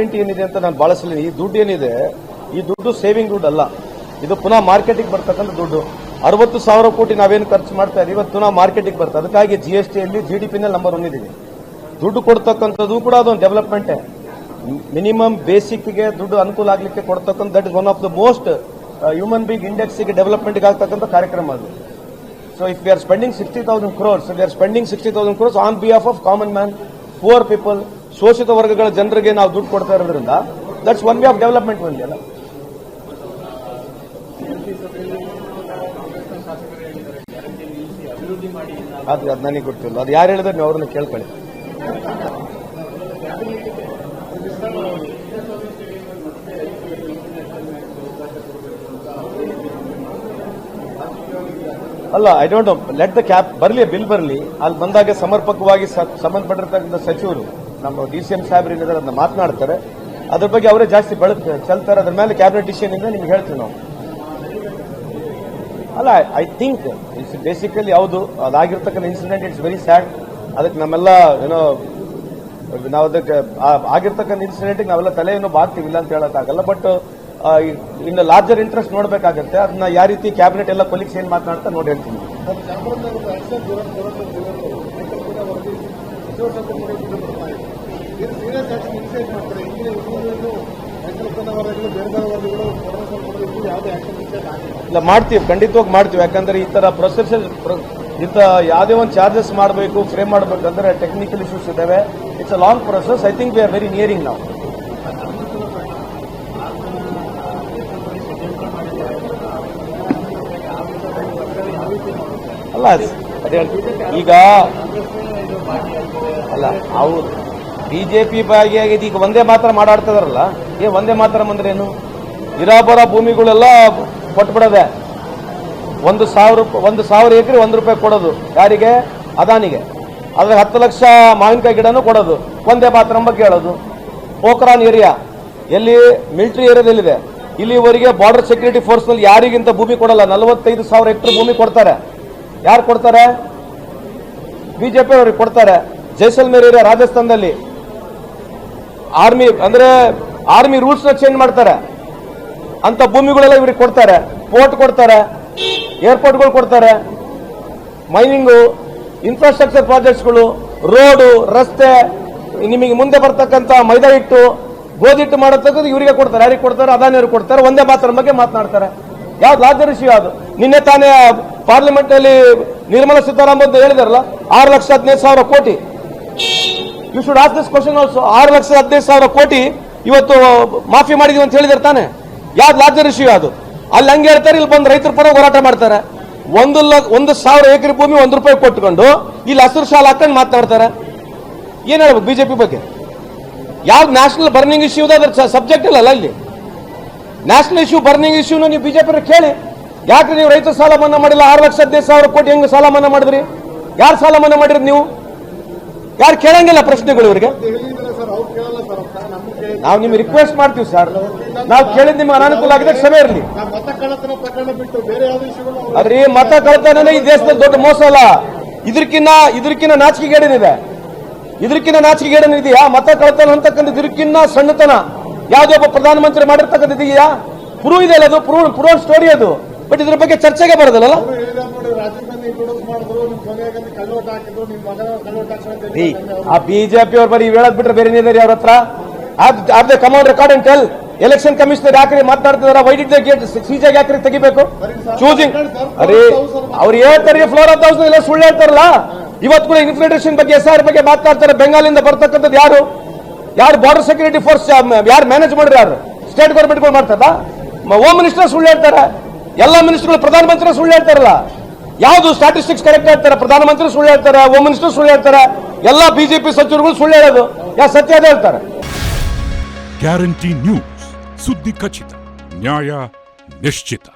ಏನಿದೆ ಅಂತ ನಾನು ಬಳಸಲಿ ಈ ದುಡ್ಡು ಏನಿದೆ, ಈ ದುಡ್ಡು ಸೇವಿಂಗ್ ದುಡ್ಡು ಅಲ್ಲ. ಇದು ಪುನಃ ಮಾರ್ಕೆಟಿಗೆ ಬರ್ತಕ್ಕಂಥ ದುಡ್ಡು. ಅರವತ್ತು ಸಾವಿರ ಕೋಟಿ ನಾವೇನು ಖರ್ಚು ಮಾಡ್ತಾ ಇದೀವಿ ಇವತ್ತು ಪುನಃ ಮಾರ್ಕೆಟಿಗೆ ಬರ್ತದೆ. ಅದಕ್ಕಾಗಿ ಜಿ ಎಸ್ ಟಿಯಲ್ಲಿ ಜಿ ಡಿ ಪಿನಲ್ಲಿ ನಂಬರ್ ಒನ್ ಇದ್ದೀವಿ. ದುಡ್ಡು ಕೊಡ್ತಕ್ಕಂಥದ್ದು ಕೂಡ ಅದೊಂದು ಡೆವಲಪ್ಮೆಂಟೇ ಮಿನಿಮಮ್ ಬೇಸಿಕ್ಗೆ ದುಡ್ಡು ಅನುಕೂಲ ಆಗಲಿಕ್ಕೆ ಕೊಡ್ತಕ್ಕಂಥ that is one of the most human being ಇಂಡೆಕ್ಸ್ಗೆ ಡೆವಲಪ್ಮೆಂಟ್ಗೆ ಆಗ್ತಕ್ಕಂಥ ಕಾರ್ಯಕ್ರಮ ಅದು. So if we are spending sixty thousand crores we are spending sixty thousand crores on behalf of common man poor people ಶೋಷಿತ ವರ್ಗಗಳ ಜನರಿಗೆ ನಾವು ದುಡ್ಡು ಕೊಡ್ತಾ ಇರೋದ್ರಿಂದ that's one way of development one ಅಲ್ಲ. ಅದು ಅದು ನನಗೆ ಗೊತ್ತಿಲ್ಲ. ಅದು ಯಾರು ಹೇಳಿದ್ರೆ ನೀವು ಅವ್ರನ್ನ ಕೇಳ್ಕೊಳ್ಳಿ. ಅಲ್ಲ I don't know let the cap ಬರಲಿ ಬಿಲ್ ಬರಲಿ. ಅಲ್ಲಿ ಬಂದಾಗ ಸಮರ್ಪಕವಾಗಿ ಸಂಬಂಧಪಟ್ಟಿರ್ತಕ್ಕಂಥ ಸಚಿವರು ನಮ್ಮ ಡಿ ಸಿ ಎಂ ಸಾಹೇಬ್ರು ಏನಿದ್ದಾರೆ ಅದನ್ನ ಮಾತನಾಡ್ತಾರೆ. ಅದ್ರ ಬಗ್ಗೆ ಅವರೇ ಜಾಸ್ತಿ ಬೆಳಕು ಚೆಲ್ತಾರೆ. ಅದ್ರ ಮೇಲೆ ಕ್ಯಾಬಿನೆಟ್ ಡಿಸಿಷನ್ ಇಂದ ನಿಮ್ಗೆ ಹೇಳ್ತೀವಿ ನಾವು. ಅಲ್ಲ ಐ ಥಿಂಕ್ ಇಟ್ಸ್ ಬೇಸಿಕಲಿ ಯಾವುದು ಅದಾಗಿರ್ತಕ್ಕಂಥ ಇನ್ಸಿಡೆಂಟ್ ಇಟ್ಸ್ ವೆರಿ ಸ್ಯಾಡ್ ಅದಕ್ಕೆ ನಮ್ಮೆಲ್ಲ, ಏನೋ, ನಾವು ಅದಕ್ಕೆ ಆಗಿರ್ತಕ್ಕಂಥ ಇನ್ಸಿಡೆಂಟ್ಗೆ ನಾವೆಲ್ಲ ತಲೆಯನ್ನು ಬಾಗ್ತೀವಿ ಇಲ್ಲ ಅಂತ ಹೇಳೋಕ್ಕಾಗಲ್ಲ. ಬಟ್ ಇನ್ನು ಲಾರ್ಜರ್ ಇಂಟ್ರೆಸ್ಟ್ ನೋಡಬೇಕಾಗತ್ತೆ. ಅದನ್ನ ಯಾವ ರೀತಿ ಕ್ಯಾಬಿನೆಟ್ ಎಲ್ಲ ಕೊಲೀಗ್ಸ್ ಏನು ಮಾತನಾಡ್ತಾ ನೋಡಿ ಹೇಳ್ತೀನಿ. ಇಲ್ಲ, ಮಾಡ್ತೀವಿ, ಖಂಡಿತವಾಗಿ ಮಾಡ್ತೀವಿ. ಯಾಕಂದ್ರೆ ಈ ತರ ಪ್ರೊಸೆಸ್ ಇಂಥ ಯಾವುದೇ ಒಂದು ಚಾರ್ಜಸ್ ಮಾಡಬೇಕು ಫ್ರೇಮ್ ಮಾಡಬೇಕಂದ್ರೆ ಟೆಕ್ನಿಕಲ್ ಇಶ್ಯೂಸ್ ಇದಾವೆ it's a long process I think we are very nearing ನಾವು ಅಲ್ಲ, ಅದೇ. ಈಗ, ಅಲ್ಲ, ಅವ್ರು ಬಿಜೆಪಿ ಭಾಗಿಯಾಗಿದೆ ಈಗ ಒಂದೇ ಮಾತ್ರ ಮಾಡಾಡ್ತಿದಾರಲ್ಲ ಏ, ಒಂದೇ ಮಾತ್ರ ಅಂದ್ರೆ ಏನು? ಇರಾಬರ ಭೂಮಿಗಳೆಲ್ಲ ಕೊಟ್ಬಿಡದೆ. ಒಂದು ಸಾವಿರ ಒಂದು ಸಾವಿರ ಎಕರೆ ಒಂದು ರೂಪಾಯಿ ಕೊಡೋದು. ಯಾರಿಗೆ? ಅದಾನಿಗೆ. ಅದ್ರಾಗ ಹತ್ತು ಲಕ್ಷ ಮಾವಿನಕಾಯಿ ಗಿಡನೂ ಕೊಡೋದು. ಒಂದೇ ಮಾತ್ರ ಬಗ್ಗೆ ಹೇಳೋದು ಪೋಖ್ರಾನ್ ಏರಿಯಾ. ಎಲ್ಲಿ? ಮಿಲಿಟರಿ ಏರಿಯಾದಲ್ಲಿದೆ. ಇಲ್ಲಿವರೆಗೆ ಬಾರ್ಡರ್ ಸೆಕ್ಯೂರಿಟಿ ಫೋರ್ಸ್ನಲ್ಲಿ ಯಾರಿಗಿಂತ ಭೂಮಿ ಕೊಡಲ್ಲ? ನಲವತ್ತೈದು ಸಾವಿರ ಹೆಕ್ಟರ್ ಭೂಮಿ ಕೊಡ್ತಾರೆ. ಯಾರು ಕೊಡ್ತಾರೆ? ಬಿಜೆಪಿ ಅವ್ರಿಗೆ ಕೊಡ್ತಾರೆ. ಜೈಸಲ್ಮೇರ್ ಏರಿಯಾ ರಾಜಸ್ಥಾನದಲ್ಲಿ. ಆರ್ಮಿ ಅಂದ್ರೆ ಆರ್ಮಿ ರೂಲ್ಸ್ನ ಚೇಂಜ್ ಮಾಡ್ತಾರೆ. ಅಂತ ಭೂಮಿಗಳೆಲ್ಲ ಇವ್ರಿಗೆ ಕೊಡ್ತಾರೆ. ಪೋರ್ಟ್ ಕೊಡ್ತಾರೆ. ಏರ್ಪೋರ್ಟ್ಗಳು ಕೊಡ್ತಾರೆ. ಮೈನಿಂಗು ಇನ್ಫ್ರಾಸ್ಟ್ರಕ್ಚರ್ ಪ್ರಾಜೆಕ್ಟ್ಸ್ಗಳು ರೋಡು ರಸ್ತೆ, ನಿಮಗೆ ಮುಂದೆ ಬರ್ತಕ್ಕಂಥ ಮೈದಾ ಹಿಟ್ಟು ಗೋಧಿ ಹಿಟ್ಟು ಮಾಡತಕ್ಕದ್ದು ಇವರಿಗೆ ಕೊಡ್ತಾರೆ. ಯಾರಿಗೆ ಕೊಡ್ತಾರೆ? ಅದಾನಿಯವ್ರಿಗೆ ಕೊಡ್ತಾರೆ. ಒಂದೇ ಮಾತ್ರ ಬಗ್ಗೆ ಮಾತನಾಡ್ತಾರೆ. ಯಾವ್ದು ರಾಜ್ಯ ಅದು ನಿನ್ನೆ ತಾನೇ ಪಾರ್ಲಿಮೆಂಟ್ನಲ್ಲಿ ನಿರ್ಮಲಾ ಸೀತಾರಾಮನ್ ಹೇಳಿದಾರಲ್ಲ, ಆರು ಲಕ್ಷ ಹದಿನೈದು ಸಾವಿರ ಕೋಟಿ. You should ask this question also ಆರು ಲಕ್ಷ ಹದಿನೈದು ಸಾವಿರ ಕೋಟಿ ಇವತ್ತು ಮಾಫಿ ಮಾಡಿದೀವಿ ಅಂತ ಹೇಳಿದಾರೆ ತಾನೆ? ಯಾವ್ದು ಲಾರ್ಜರ್ ಇಶ್ಯೂ ಅದು ಅಲ್ಲಿ ಹಂಗೆ ಹೇಳ್ತಾರೆ, ಇಲ್ಲಿ ಬಂದು ರೈತರ ಪರ ಹೋರಾಟ ಮಾಡ್ತಾರೆ. ಒಂದು ಒಂದು ಸಾವಿರ ಎಕರೆ ಭೂಮಿ ಒಂದು ರೂಪಾಯಿ ಕೊಟ್ಕೊಂಡು ಇಲ್ಲಿ ಹಸಿರು ಶಾಲೆ ಹಾಕೊಂಡು ಮಾತಾಡ್ತಾರೆ. ಏನ್ ಹೇಳ್ಬೇಕು ಬಿಜೆಪಿ ಬಗ್ಗೆ? ಯಾವ್ದು ನ್ಯಾಷನಲ್ ಬರ್ನಿಂಗ್ ಇಶ್ಯೂ ಅದ್ರ ಸಬ್ಜೆಕ್ಟ್ ಇಲ್ಲ ಅಲ್ಲಿ? ನ್ಯಾಷನಲ್ ಇಶ್ಯೂ ಬರ್ನಿಂಗ್ ಇಶ್ಯೂನ ನೀವು ಬಿಜೆಪಿ ಕೇಳಿ. ಯಾಕೆ ನೀವು ರೈತರ ಸಾಲ ಮನ್ನಾ ಮಾಡಿಲ್ಲ? ಆರು ಲಕ್ಷ ಹದಿನೈದು ಸಾವಿರ ಕೋಟಿ ಹೆಂಗ್ ಸಾಲ ಮನ್ನಾ ಮಾಡಿದ್ರಿ? ಯಾರು ಸಾಲ ಮನ್ನಾ ಮಾಡಿರಿ ನೀವು? ಯಾರು ಕೇಳಂಗಿಲ್ಲ ಪ್ರಶ್ನೆಗಳು ಇವರಿಗೆ? ನಾವು ನಿಮ್ಗೆ ರಿಕ್ವೆಸ್ಟ್ ಮಾಡ್ತೀವಿ ಸರ್ ನಾವು ಕೇಳಿದ್ ನಿಮ್ಗೆ ಅನಾನುಕೂಲ ಆಗಿದೆ ಕ್ಷಮೆ ಇರಲಿ. ಅದ್ರಿ ಮತ ಕಳತನ ಈ ದೇಶದಲ್ಲಿ ದೊಡ್ಡ ಮೋಸ ಅಲ್ಲ. ಇದಕ್ಕಿನ್ನ ಇದಕ್ಕಿನ್ನ ನಾಚಿಕೆಗೇಡೇನಿದೆ ಇದಕ್ಕಿನ್ನ ನಾಚಿಕೆಗೇಡೇನಿದೆಯಾ ಮತ ಕಳತನ ಅಂತಕ್ಕಂಥ ಇದಕ್ಕಿನ್ನ ಸಣ್ಣತನ. ಯಾವುದೋ ಒಬ್ಬ ಪ್ರಧಾನಮಂತ್ರಿ ಮಾಡಿರ್ತಕ್ಕಂಥ ಇದೆಯಾ? ಪ್ರೂವ್ ಇದೆ ಅಲ್ಲ ಅದು? ಪ್ರೂವ್ ಪ್ರೂವ್ ಸ್ಟೋರಿ ಅದು. ಬಟ್ ಇದ್ರ ಬಗ್ಗೆ ಚರ್ಚೆಗೆ ಬರೋದಲ್ಲ ಆ ಬಿಜೆಪಿ ಅವ್ರ ಬರೀ ಹೇಳದ್ ಬಿಟ್ರೆ ಬೇರೆ ಏನಿದೆ ಅವ್ರ ಹತ್ರ? Are the command record and tell election commissioner ಯಾಕ್ರಿ ಮಾತನಾಡ್ತಿದಾರ ವೈ ಡಿಡ್ ಗೇಟ್ ಸೀಜಾಗ್ ಯಾಕ್ರಿ ತೆಗಿಬೇಕು? ಚೂಸಿಂಗ್ ಅರೇ ಅವ್ರು ಹೇಳ್ತಾರೆ ಫ್ಲೋರ್ ಆಫ್ ಹೌಸ್ ಎಲ್ಲ ಸುಳ್ಳು ಹೇಳ್ತಾರಲ್ಲ? ಇವತ್ತು ಕೂಡ ಇನ್ಫಿಲ್ಟ್ರೇಷನ್ ಬಗ್ಗೆ ಎಸ್ ಆರ್ ಬಗ್ಗೆ ಮಾತನಾಡ್ತಾರೆ ಬೆಂಗಾಲಿಂದ ಬರ್ತಕ್ಕಂಥದ್ದು ಯಾರು? ಯಾರು ಬಾರ್ಡರ್ ಸೆಕ್ಯೂರಿಟಿ ಫೋರ್ಸ್ ಯಾರು ಮ್ಯಾನೇಜ್ ಮಾಡ್ರಿ ಯಾರು? ಸ್ಟೇಟ್ ಗೌರ್ಮೆಂಟ್ಗಳು ಮಾಡ್ತಾರ ಹೋಮ್ ಮಿನಿಸ್ಟರ್ ಸುಳ್ಳು ಹೇಳ್ತಾರೆ. ಎಲ್ಲ ಮಿನಿಸ್ಟರ್ಗಳು ಪ್ರಧಾನಮಂತ್ರಿ ಸುಳ್ಳು ಹೇಳ್ತಾರಲ್ಲ? ಯಾವುದು ಸ್ಟಾಟಿಸ್ಟಿಕ್ಸ್ ಕರೆಕ್ಟ್ ಹೇಳ್ತಾರೆ ಪ್ರಧಾನಮಂತ್ರಿ ಸುಳ್ಳು ಹೇಳ್ತಾರೆ ಹೋಮ್ ಮಿನಿಸ್ಟರ್ ಸುಳ್ಳು ಹೇಳ್ತಾರೆ, ಎಲ್ಲ ಬಿಜೆಪಿ ಸಚಿವರುಗಳು ಸುಳ್ಳು ಹೇಳೋದು. ಯಾ ಸತ್ಯ ಹೇಳ್ತಾರೆ? ಗ್ಯಾರಂಟಿ ನ್ಯೂಸ್ ಸುದ್ದಿ ಖಚಿತ, ನ್ಯಾಯ ನಿಶ್ಚಿತ.